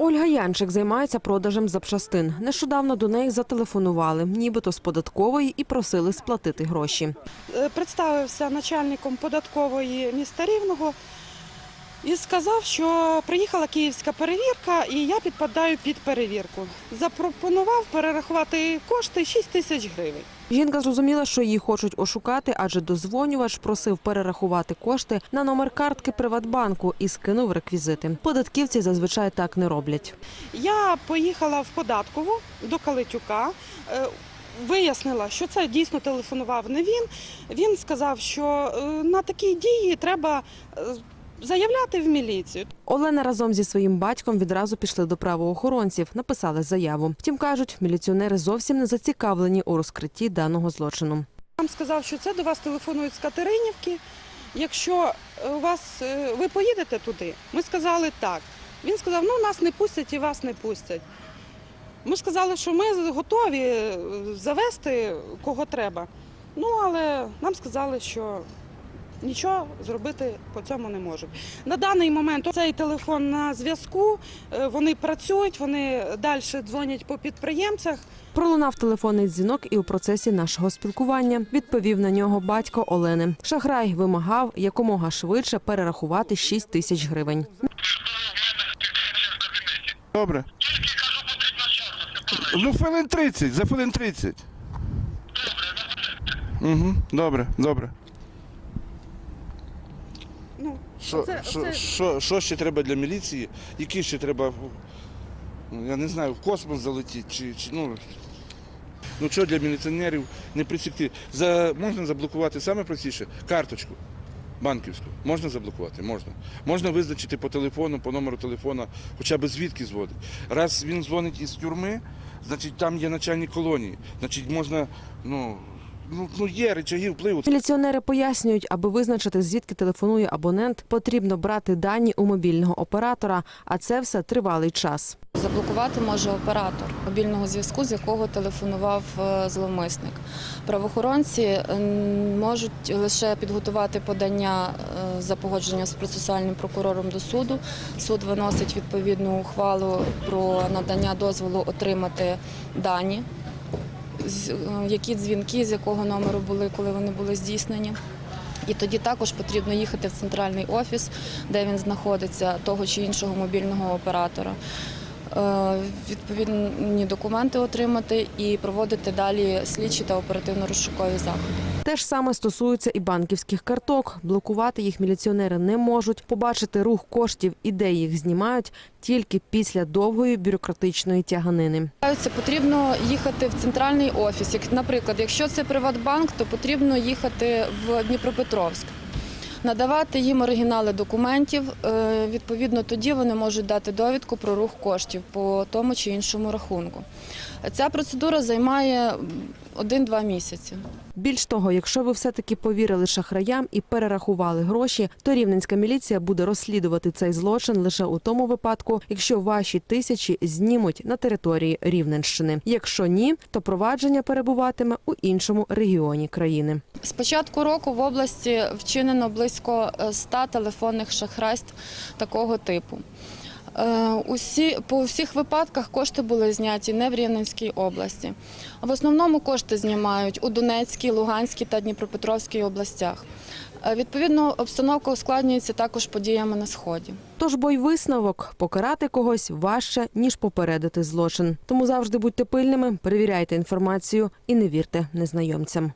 Ольга Янчик займається продажем запчастин. Нещодавно до неї зателефонували, нібито з податкової, і просили сплатити гроші. Е, представився начальником податкової міста Рівного і сказав, що приїхала київська перевірка і я підпадаю під перевірку. Запропонував перерахувати кошти 6 тисяч гривень. Жінка зрозуміла, що її хочуть ошукати, адже дозвонювач просив перерахувати кошти на номер картки Приватбанку і скинув реквізити. Податківці зазвичай так не роблять. Я поїхала в податкову до Калитюка. е, Вияснила, що це дійсно телефонував не він. Він сказав, що е, на такі дії треба е, заявляти в міліцію. Олена разом зі своїм батьком відразу пішли до правоохоронців, написали заяву. Втім, кажуть, міліціонери зовсім не зацікавлені у розкритті даного злочину. Нам сказав, що це до вас телефонують з Катеринівки. Якщо е, у вас е, ви поїдете туди, ми сказали так. Він сказав, ну нас не пустять і вас не пустять. Ми сказали, що ми готові е, завести кого треба. Ну, але нам сказали, що нічого зробити по цьому не можуть. На даний момент цей телефон на зв'язку, е, вони працюють, вони далі дзвонять по підприємцях. Пролунав телефонний дзвінок і у процесі нашого спілкування відповів на нього батько Олени. Шахрай вимагав якомога швидше перерахувати 6 тисяч гривень. Добре. Ну, хвилин 30, за хвилин 30. Угу, добре, добре. Ну, Що, Оце- що, оце- що, що ще треба для міліції? Які ще треба, ну, я не знаю, в космос залетіти? Чи, чи, ну, ну що для міліціонерів не присікти? За, можна заблокувати саме простіше карточку банківську. Можна заблокувати? Можна. Можна визначити по телефону, по номеру телефона, хоча б звідки дзвонить. Раз він дзвонить із тюрми, значить там є начальник колонії. Значить, можна, ну, ну, ну є речаги впливу. Міліціонери пояснюють, аби визначити звідки телефонує абонент, потрібно брати дані у мобільного оператора, а це все тривалий час. Заблокувати може оператор мобільного зв'язку, з якого телефонував е, зловмисник. Правоохоронці можуть лише підготувати подання е, за погодженням з процесуальним прокурором до суду. Суд виносить відповідну ухвалу про надання дозволу отримати дані, е, які дзвінки, з якого номеру були, коли вони були здійснені. І тоді також потрібно їхати в центральний офіс, де він знаходиться, того чи іншого мобільного оператора. Е, Відповідні документи отримати і проводити далі слідчі та оперативно-розшукові заходи. Те ж саме стосується і банківських карток. Блокувати їх міліціонери не можуть. Побачити рух коштів і де їх знімають тільки після довгої бюрократичної тяганини. Це потрібно їхати в центральний офіс. Наприклад, якщо це Приватбанк, то потрібно їхати в Дніпропетровськ. Надавати їм оригінали документів. Е, Відповідно, тоді вони можуть дати довідку про рух коштів по тому чи іншому рахунку. Ця процедура займає 1-2 місяці. Більш того, якщо ви все-таки повірили шахраям і перерахували гроші, то рівненська міліція буде розслідувати цей злочин лише у тому випадку, якщо ваші тисячі знімуть на території Рівненщини. Якщо ні, то провадження перебуватиме у іншому регіоні країни. З початку року в області вчинено близько е, 100 телефонних шахрайств такого типу. Е, Усі, по всіх випадках кошти були зняті не в Рівненській області. В основному кошти знімають у Донецькій, Луганській та Дніпропетровській областях. Е, Відповідно, обстановка ускладнюється також подіями на сході. Тож бо й висновок покарати когось важче ніж попередити злочин. Тому завжди будьте пильними, перевіряйте інформацію і не вірте незнайомцям.